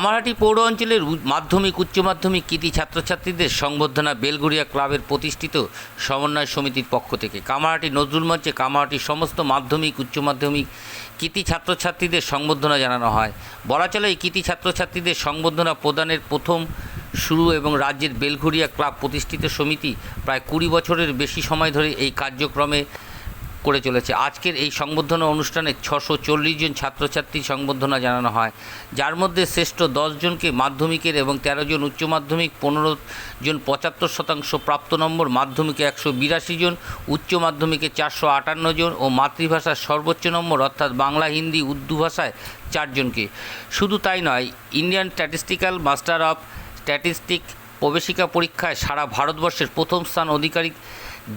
কামারহাটি পৌর অঞ্চলের মাধ্যমিক, উচ্চ মাধ্যমিক কৃতি ছাত্রছাত্রীদের সংবর্ধনা বেলঘড়িয়া ক্লাবের প্রতিষ্ঠিত সমন্বয় সমিতির পক্ষ থেকে। কামারহাটি নজরুল মঞ্চে কামারহাটির সমস্ত মাধ্যমিক, উচ্চ মাধ্যমিক কৃতি ছাত্রছাত্রীদের সংবর্ধনা জানানো হয়। বলা চলে এই কৃতি ছাত্রছাত্রীদের সংবর্ধনা প্রদানের প্রথম শুরু এবং রাজ্যের বেলঘড়িয়া ক্লাব প্রতিষ্ঠিত সমিতি প্রায় কুড়ি বছরের বেশি সময় ধরে এই কার্যক্রমে করে চলেছে। আজকের এই সংবর্ধনা অনুষ্ঠানে ছশো চল্লিশ জন ছাত্রছাত্রী সংবর্ধনা জানানো হয়। যার মধ্যে শ্রেষ্ঠ জনকে মাধ্যমিকের এবং তেরো জন উচ্চ মাধ্যমিক, পনেরো জন পঁচাত্তর শতাংশ প্রাপ্ত নম্বর, মাধ্যমিকে একশো বিরাশি জন, উচ্চ মাধ্যমিকে চারশো আটান্ন জন ও মাতৃভাষার সর্বোচ্চ নম্বর অর্থাৎ বাংলা, হিন্দি, উর্দু ভাষায় চারজনকে শুধু তাই নয়, Indian statistical master of statistic প্রবেশিকা পরীক্ষায় সারা ভারতবর্ষের প্রথম স্থান অধিকারী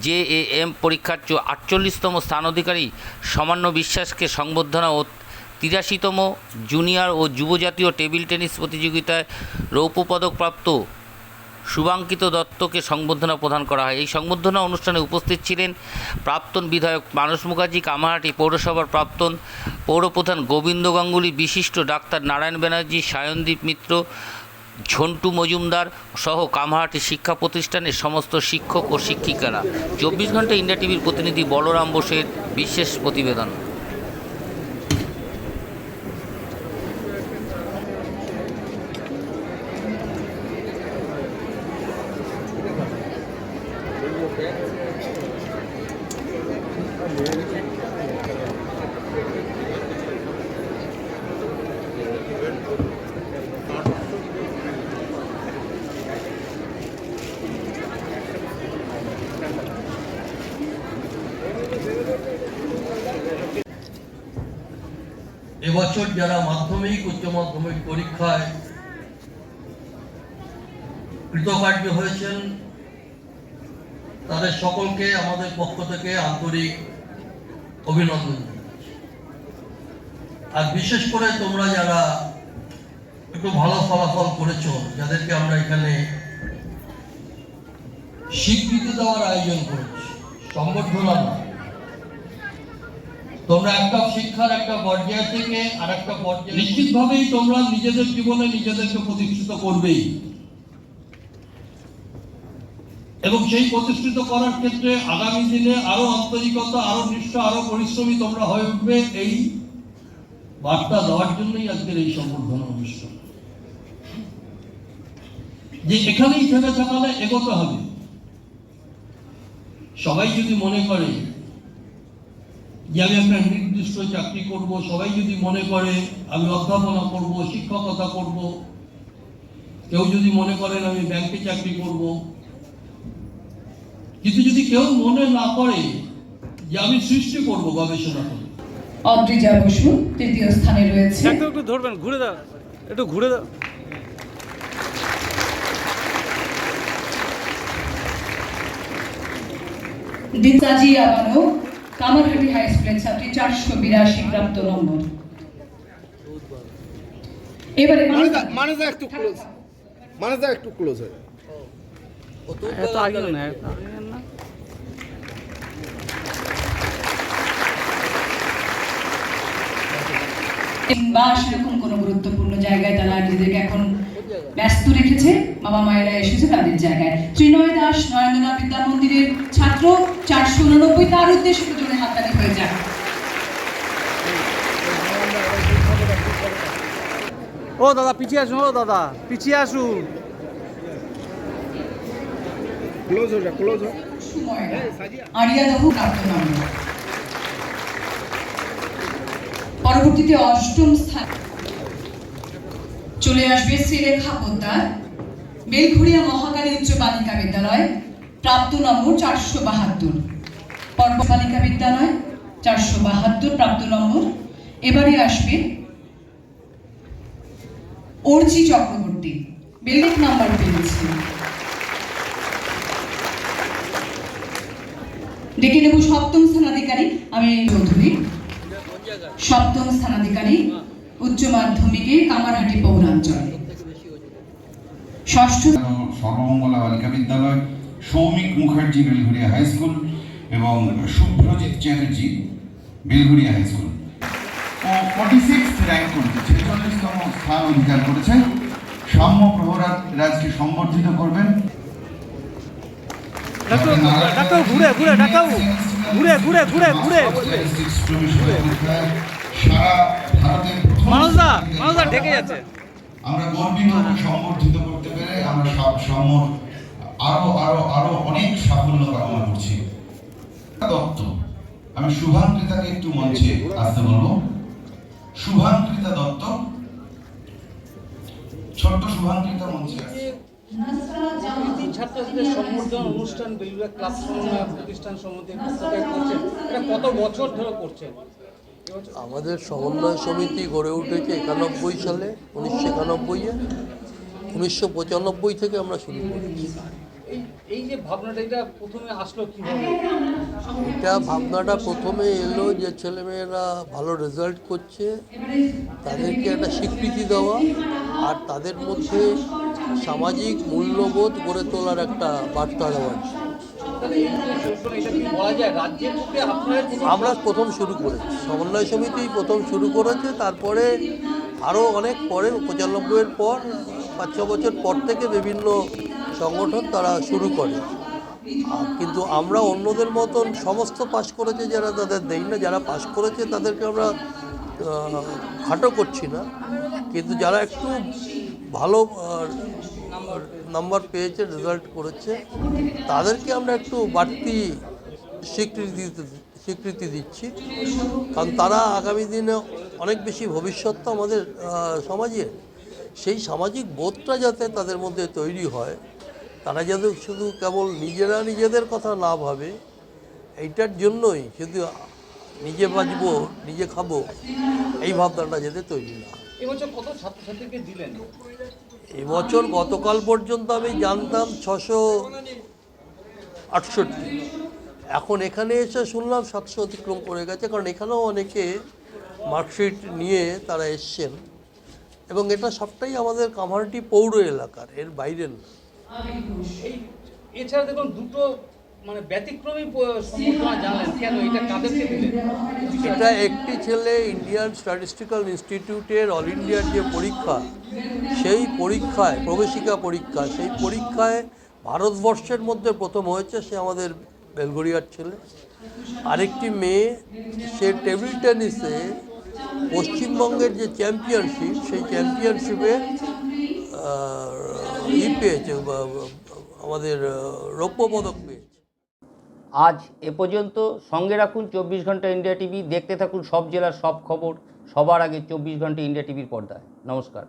জে এ এম পরীক্ষার আটচল্লিশতম স্থান অধিকারী সামান্য বিশ্বাসকে সংবর্ধনা ও তিরাশিতম জুনিয়র ও যুবজাতীয় টেবিল টেনিস প্রতিযোগিতায় রৌপ্য পদকপ্রাপ্ত শুভাঙ্কিত দত্তকে সংবর্ধনা প্রদান করা হয়। এই সংবর্ধনা অনুষ্ঠানে উপস্থিত ছিলেন প্রাক্তন বিধায়ক মানস মুখার্জি, কামারহাটি পৌরসভার প্রাক্তন পৌরপ্রধান গোবিন্দ গাঙ্গুলি, বিশিষ্ট ডাক্তার নারায়ণ ব্যানার্জি, সায়নদীপ মিত্র ঝন্টু মজুমদার সহ কামহাটি শিক্ষা প্রতিষ্ঠানের সমস্ত শিক্ষক ও শিক্ষিকারা চব্বিশ ঘণ্টা ইন্ডিয়া টিভির প্রতিনিধি বলরাম বোসের বিশেষ প্রতিবেদন। এবছর যারা মাধ্যমিক, উচ্চ মাধ্যমিক পরীক্ষায় কৃতকার্য হয়েছেন, তাদের সকলকে আমাদের পক্ষ থেকে আন্তরিক অভিনন্দন আর বিশেষ করে তোমরা যারা একটু ভালো ফলাফল করেছ, যাদেরকে আমরা এখানে স্বীকৃতি দেওয়ার আয়োজন করেছি, সংবর্ধনা নয় তোমরা একটা শিক্ষার একটা পর্যায় থেকে আর একটা পর্যায়ে নিশ্চিতভাবেই তোমরা নিজেদের জীবনে নিজেদেরকে প্রতিষ্ঠিত করবেই। এবং সেই প্রতিষ্ঠিত করার ক্ষেত্রে আগামী দিনে আরও আন্তরিকতা, আরও নিষ্ঠা, আরও পরিশ্রমী তোমরা হয়ে উঠবে এই বার্তা দেওয়ার জন্যই আজকের এই সম্বর্ধনা অনুষ্ঠান। যে এখানেই থেমে থাকালে এগোতে হবে। সবাই যদি মনে করে যে আমি একটা নির্দিষ্ট চাকরি করব সবাই যদি মনে করে আমি অধ্যাপনা করব শিক্ষকতা করব কেউ যদি মনে করেন আমি ব্যাংকে চাকরি করব কিন্তু যদি কেউ মনে না করে যে আমি সৃষ্টি করব গবেষণা করে। অদ্রিজা বসু তৃতীয় স্থানে রয়েছে। একটু একটু ধরবেন ঘুরে দাও একটু ঘুরে দাও। দিতাজি আবানো কামারহাটি হাই স্কুলের ছাত্রী চারশো বিরাশি প্রাপ্ত নম্বর। এবারে একটু ক্লোজ একটু ক্লোজ হয়ে। এত আগে না এত আগে না। বা সেরকম কোনো গুরুত্বপূর্ণ জায়গায় তারা নিজেদেরকে এখন ব্যস্ত রেখেছে বাবা মায়েরা এসেছে তাদের জায়গায়। ত্রিনয় দাস নরেন্দ্রনাথ বিদ্যা মন্দিরের ছাত্র চারশো উননব্বই তার উদ্দেশ্যে জোরে হয়ে যায় ও দাদা পিছিয়ে আসুন ও দাদা পিছিয়ে আসুন। ক্লোজ হয়ে যা ক্লোজ পরবর্তীতে অষ্টম স্থান। চলে আসবে শ্রীরেখা পোদ্দার বেলঘড়িয়া মহাকালী উচ্চ বালিকা বিদ্যালয় প্রাপ্ত নম্বর চারশো বাহাত্তর। পর্ব বালিকা বিদ্যালয়, চারশো বাহাত্তর প্রাপ্ত নম্বর। এবারে আসবে অর্চি চক্রবর্তী বেলেক নাম্বার পেয়েছে। ডেকে নেব সপ্তম স্থানাধিকারী, আমি চৌধুরী সপ্তম স্থানাধিকারী, উচ্চ মাধ্যমিকে কামারহাটি পৌরাঞ্চল। ষষ্ঠ সর্বমঙ্গলা বালিকা বিদ্যালয়, সৌমিক মুখার্জি বেলঘরিয়া হাই স্কুল। এবং শুভ্রজিৎ চ্যাটার্জি বেলঘরিয়া হাই স্কুল ও ফর্টি সিক্স র্যাঙ্ক করেছে ছেচল্লিশতম স্থান অধিকার করেছে। সাম্য প্রহরাজ রাজকে সম্বর্ধিত করবেন। ঘুরে ঘুরে ঘুরে ঘুরে মানুষদা মানুষদা ঢেকে যাচ্ছে। আমরা গর্বিত সম্বর্ধিত করতে পেরে আমরা সব সমর আরও আরও আরও অনেক সাফল্য কামনা করছি। দত্ত আমি শুভাঙ্কৃতাকে একটু মঞ্চে আসতে বলব। শুভাঙ্কৃতা দত্ত। ছোট্ট শুভাঙ্কৃতা মঞ্চে আসছে। কৃতি ছাত্রছাত্রীদের সম্বর্ধনা অনুষ্ঠান বেলুড়া ক্লাব সমন্বয় প্রতিষ্ঠান সমিতির পক্ষ করছেন এটা কত বছর ধরে করছেন আমাদের সমন্বয় সমিতি গড়ে উঠেছে একানব্বই সালে উনিশশো একানব্বইয়ে উনিশশো পঁচানব্বই থেকে আমরা শুরু করেছি। এই যে ভাবনাটা এটা প্রথমে আসলো কীভাবে? এটা ভাবনাটা প্রথমে এলো যে ছেলেমেয়েরা ভালো রেজাল্ট করছে তাদেরকে একটা স্বীকৃতি দেওয়া আর তাদের মধ্যে সামাজিক মূল্যবোধ গড়ে তোলার একটা বার্তা দেওয়া আমরা প্রথম শুরু করেছি। সমন্বয় সমিতি প্রথম শুরু করেছে তারপরে আরও অনেক পরে পঁচানব্বইয়ের পর পাঁচ ছ বছর পর থেকে বিভিন্ন সংগঠন তারা শুরু করে। কিন্তু আমরা অন্যদের মতন সমস্ত পাশ করেছে যারা তাদের দেই না, যারা পাশ করেছে তাদেরকে আমরা খাটো করছি না। কিন্তু যারা একটু ভালো নাম্বার পেয়েছে রেজাল্ট করেছে, তাদেরকে আমরা একটু বাড়তি স্বীকৃতি দিতে, স্বীকৃতি দিচ্ছি। কারণ তারা আগামী দিনে অনেক বেশি ভবিষ্যৎ তো আমাদের সমাজে সেই সামাজিক বোধটা যাতে তাদের মধ্যে তৈরি হয় তারা যাতে শুধু কেবল নিজেরা নিজেদের কথা না ভাবে এইটার জন্যই শুধু নিজে বাঁচবো নিজে খাব এই ভাবনাটা যাতে তৈরি না। এবছর কত ছাত্রছাত্রীকে দিলেন? এবছর গতকাল পর্যন্ত আমি জানতাম ছশো আটষট্টি। এখন এখানে এসে শুনলাম সাতশো অতিক্রম করে গেছে কারণ এখানেও অনেকে মার্কশিট নিয়ে তারা এসছেন। এবং এটা সবটাই আমাদের কামারহাটি পৌর এলাকার এর বাইরের না। এই এছাড়া দেখুন দুটো মানে ব্যতিক্রমী প- সম্বর্ধনা জানলেন কেন? এটা কাদেরকে দিলেন এটা একটি ছেলে ইন্ডিয়ান স্ট্যাটিস্টিক্যাল ইনস্টিটিউটের অল ইন্ডিয়ার যে পরীক্ষা সেই পরীক্ষায় প্রবেশিকা পরীক্ষা সেই পরীক্ষায় ভারতবর্ষের মধ্যে প্রথম হয়েছে সে আমাদের বেলগড়িয়ার ছেলে। আরেকটি মেয়ে সে টেবিল টেনিসে পশ্চিমবঙ্গের যে চ্যাম্পিয়নশিপ সেই চ্যাম্পিয়নশিপে ই পেয়েছে আমাদের রৌপ্য পদক পেয়েছে। আজ এ পর্যন্ত সঙ্গে রাখুন চব্বিশ ঘণ্টা ইন্ডিয়া টিভি, দেখতে থাকুন সব জেলার সব খবর, সবার আগে চব্বিশ ঘণ্টা ইন্ডিয়া টিভির পর্দায়। নমস্কার।